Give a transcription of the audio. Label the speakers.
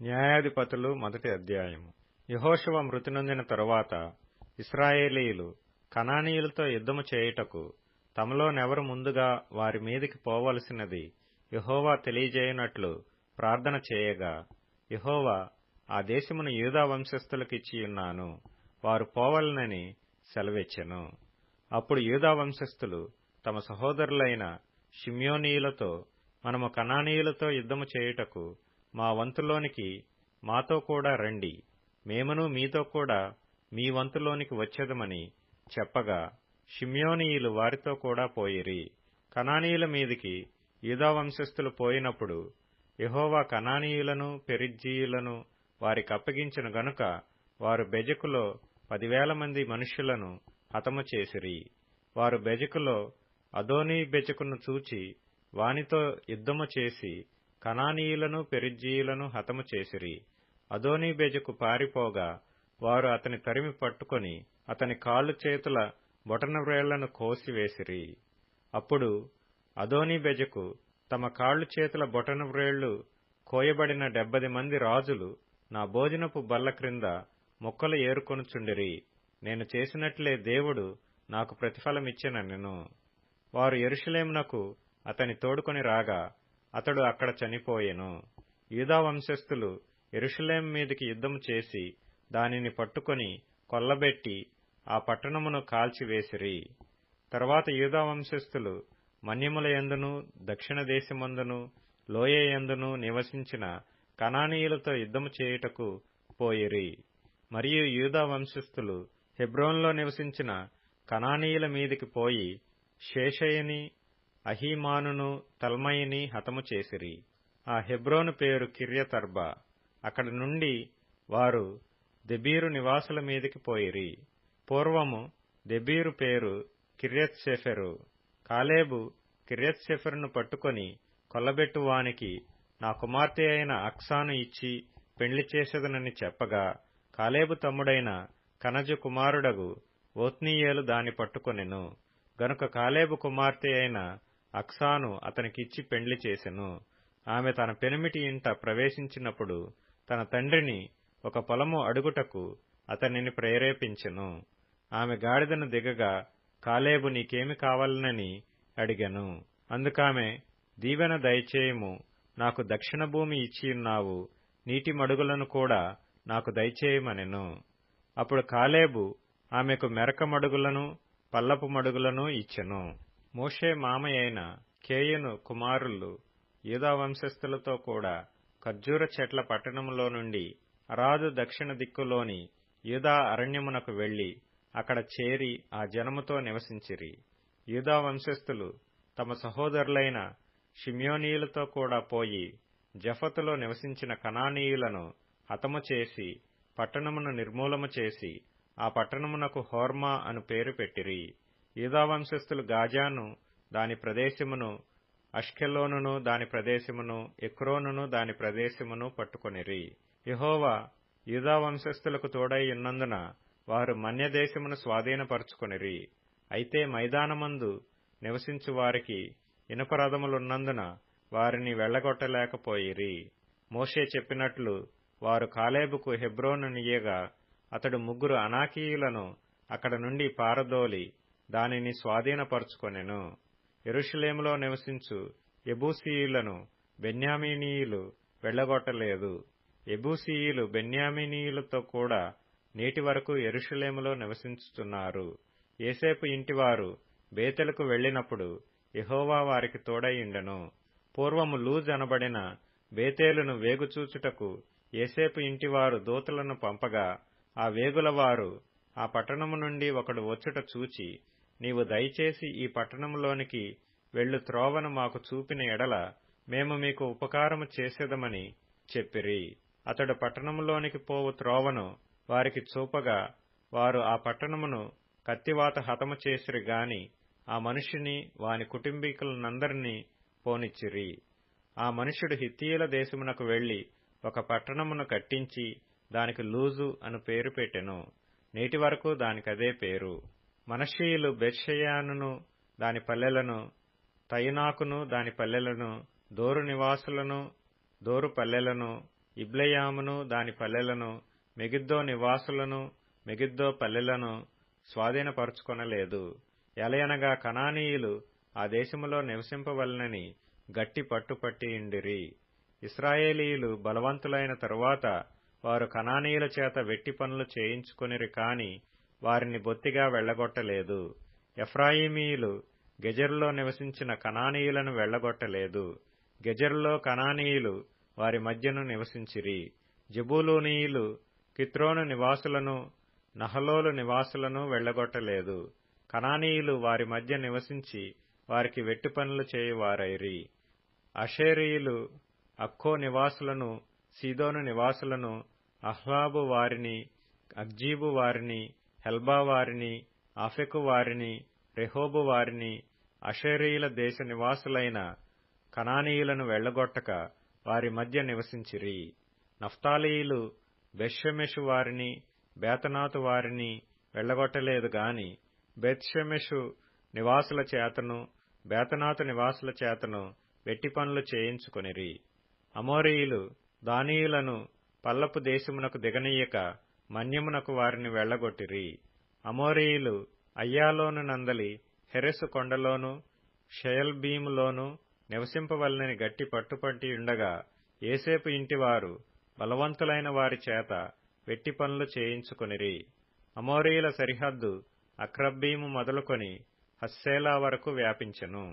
Speaker 1: న్యాయాధిపతులు మొదటి అధ్యాయము. యహోశవ మృతి నొందిన తరువాత ఇస్రాయేలీలు కనానీయులతో యుద్ధము చేయుటకు తమలోనెవరు ముందుగా వారి మీదికి పోవలసినది యహోవా తెలియజేయనట్లు ప్రార్థన చేయగా యహోవా ఆ దేశమును యూదా వంశస్థులకిచ్చియున్నాను వారు పోవలనని సెలవిచ్చెను. అప్పుడు యూదా వంశస్థులు తమ సహోదరులైన షిమ్యోనీయులతో మనము కనానీయులతో యుద్ధము చేయుటకు మా వంతులోనికి మాతో కూడా రండి. మేమును మీతో కూడా మీ వంతులోనికి వచ్చేదమని చెప్పగా షిమ్యోనీయులు వారితో కూడా పోయిరి. కనానీయుల మీదికి యూదా వంశస్థులు పోయినప్పుడు యహోవా కనానీయులను పెరిజ్జీయులను వారికి అప్పగించిన గనుక వారు బెజకులో పదివేల మంది మనుష్యులను హతము చేసిరి. వారు బెజకులో అదోనీ బెజకును చూచి వానితో యుద్ధము చేసి కనానీయులను పెరిజ్జీయులను హతము చేసిరి. అదోనీబెజకు పారిపోగా వారు అతని తరిమి పట్టుకొని అతని కాళ్ళు చేతుల బొటనవ్రేళ్ళను కోసివేసిరి అప్పుడు అదోనీ బెజకు తమ కాళ్ళు చేతుల బొటనవ్రేళ్ళు కోయబడిన డెబ్బది మంది రాజులు నా భోజనపు బల్ల క్రింద మొక్కలు ఏరుకొనుచుండిరి. నేను చేసినట్లే దేవుడు నాకు ప్రతిఫలమిచ్చెనెను వారు ఎరుషలేమునకు అతని తోడుకొని రాగా అతడు అక్కడ చనిపోయెను. యూదా వంశస్థులు ఎరుషలేం మీదికి యుద్ధం చేసి దానిని పట్టుకొని కొల్లబెట్టి ఆ పట్టణమును కాల్చివేసిరి. తర్వాత యూదా వంశస్థులు మన్యముల ఎందును దక్షిణ దేశమందును లోయ ఎందును నివసించిన కనానీయులతో యుద్ధము చేయుటకు పోయిరి. మరియు యూదా వంశస్థులు హెబ్రోన్లో నివసించిన కనానీయుల మీదికి పోయి శేషయ్యని అహీమానును తల్మయిని హతము చేసిరి. ఆ హెబ్రోను పేరు కిర్యతర్బ. అక్కడ నుండి వారు దెబీరు నివాసుల మీదికి పోయిరి. పూర్వము దెబీరు పేరు కిర్యత్ షెఫెరు కాలేబు కిర్యత్ షెఫెరును పట్టుకొని కొల్లబెట్టువానికి నా కుమార్తె అయిన అక్సాను ఇచ్చి పెండ్లి చేసేదనని చెప్పగా కాలేబు తమ్ముడైన కనజు కుమారుడగు ఓత్నీయేలు దాని పట్టుకొనెను. గనుక కాలేబు కుమార్తె అయిన అక్సాను అతనికిచ్చి పెండ్లి చేసెను. ఆమె తన పెనిమిటి ఇంట ప్రవేశించినప్పుడు తన తండ్రిని ఒక పొలము అడుగుటకు అతనిని ప్రేరేపించెను. ఆమె గాడిదను దిగగా కాలేబు నీకేమి కావాలనని అడిగెను. అందుకామె దీవెన దయచేయము నాకు దక్షిణ భూమి ఇచ్చియున్నావు నీటి మడుగులను కూడా నాకు దయచేయమనెను. అప్పుడు కాలేబు ఆమెకు మెరక మడుగులను పల్లపు మడుగులను ఇచ్చెను. మోషే మామయైన కేయను కుమారులు యూదా వంశస్థులతో కూడా ఖర్జూర చెట్ల పట్టణములో నుండి అరాదు దక్షిణ దిక్కులోని యూదా అరణ్యమునకు వెళ్ళి అక్కడ చేరి ఆ జనముతో నివసించిరి. యూదా వంశస్థులు తమ సహోదరులైన షిమ్యోనీయులతో కూడా పోయి జఫతులో నివసించిన కనానీయులను హతము చేసి పట్టణమును నిర్మూలము చేసి ఆ పట్టణమునకు హోర్మా అను పేరు పెట్టిరి. యూదా వంశస్థులు గాజాను దాని ప్రదేశమును అష్కెలోనును దాని ప్రదేశమును ఎక్రోనును దాని ప్రదేశమును పట్టుకొనిరి. యహోవా యూదావంశస్థులకు తోడై ఉన్నందున వారు మన్యదేశమును స్వాధీనపరుచుకొనిరి. అయితే మైదానమందు నివసించు వారికి ఇనుపరథములున్నందున వారిని వెళ్ళగొట్టలేకపోయిరి మోషే చెప్పినట్లు వారు కాలేబుకు హెబ్రోను నియగా అతడు ముగ్గురు అనాకీయులను అక్కడ నుండి పారదోలి దానిని స్వాధీనపరుచుకొనెను. ఎరుషలేములో నివసించు ఎబూసీయులను బెన్యామీనీయులు వెళ్ళగొట్టలేదు ఎబూసీయులు బెన్యామీనీయులతో కూడా నేటి వరకు ఎరుషలేములో నివసించుతున్నారు. ఏసేపు ఇంటివారు బేతెలకు వెళ్ళినప్పుడు యహోవా వారికి తోడయిండెను పూర్వము లూజ్ అనబడిన బేతేలును వేగుచూచుటకు ఏసేపు ఇంటివారు దూతలను పంపగా ఆ వేగులవారు ఆ పట్టణము నుండి ఒకడు వచ్చుట చూచి నీవు దయచేసి ఈ పట్టణములోనికి వెళ్ళు. త్రోవను మాకు చూపిన ఎడల మేము మీకు ఉపకారము చేసేదమని చెప్పిరి. అతడు పట్టణములోనికి పోవు త్రోవను వారికి చూపగా వారు ఆ పట్టణమును కత్తివాత హతము చేసిరి గాని ఆ మనుషుని వాని కుటుంబీకులనందరినీ పోనిచ్చిరి. ఆ మనుషుడు హిత్తియుల దేశమునకు వెళ్ళి ఒక పట్టణమును కట్టించి దానికి లూజు అను పేరు పెట్టెను. నేటి వరకు దానికదే పేరు. మనషీయులు బెర్షయానును దాని పల్లెలను తయినాకును దాని పల్లెలను దోరు నివాసులను దోరు పల్లెలను ఇబ్లెయామును దాని పల్లెలను మెగిద్దో నివాసులను మెగిద్దో పల్లెలను స్వాధీనపరుచుకొనలేదు. ఎలయనగా కనానీయులు ఆ దేశములో నివసింపవలనని గట్టి పట్టుపట్టి ఇండిరి ఇస్రాయేలీయులు బలవంతులైన తరువాత వారు కనానీయుల చేత వెట్టి పనులు చేయించుకొనిరి కాని వారిని బొత్తిగా వెళ్ళగొట్టలేదు ఎఫ్రాయిమీయులు గెజరులో నివసించిన కనానీయులను వెళ్ళగొట్టలేదు గెజరులో కనానీయులు వారి మధ్యను నివసించిరి. జబూలూనీయులు కిత్రోను నివాసులను నహలోలు నివాసులను వెళ్ళగొట్టలేదు కనానీయులు వారి మధ్య నివసించి వారికి వెట్టి పనులు చేయువారైరి. అషేరీయులు అక్కో నివాసులను సీదోను నివాసులను అహ్లాబు వారిని అగ్జీబు వారిని హెల్బా వారిని ఆఫెకు వారిని రెహోబు వారిని అషేరీయుల దేశ నివాసులైన కనానీయులను వెళ్ళగొట్టక వారి మధ్య నివసించిరి. నఫ్తాలీయులు బెషెమెషు వారిని బేతనాతు వారిని వెళ్ళగొట్టలేదు గాని బెత్షెమెషు నివాసుల చేతను బేతనాతు నివాసుల చేతను వెట్టి పనులు చేయించుకొనిరి. అమోరీయులు దానీయులను పల్లపు దేశమునకు దిగనీయక మన్యమునకు వారిని వెళ్ళగొట్టిరి అమోరీయులు అయ్యాలోను నందలి హెరెసు కొండలోను షయల్బీములోను నివసింపవలనని గట్టి పట్టుపట్టి ఉండగా ఏసేపు ఇంటివారు బలవంతులైన వారి చేత వెట్టి పనులు చేయించుకునిరి. అమోరీయుల సరిహద్దు అక్రబ్బీము మొదలుకొని హస్సేలా వరకు వ్యాపించెను.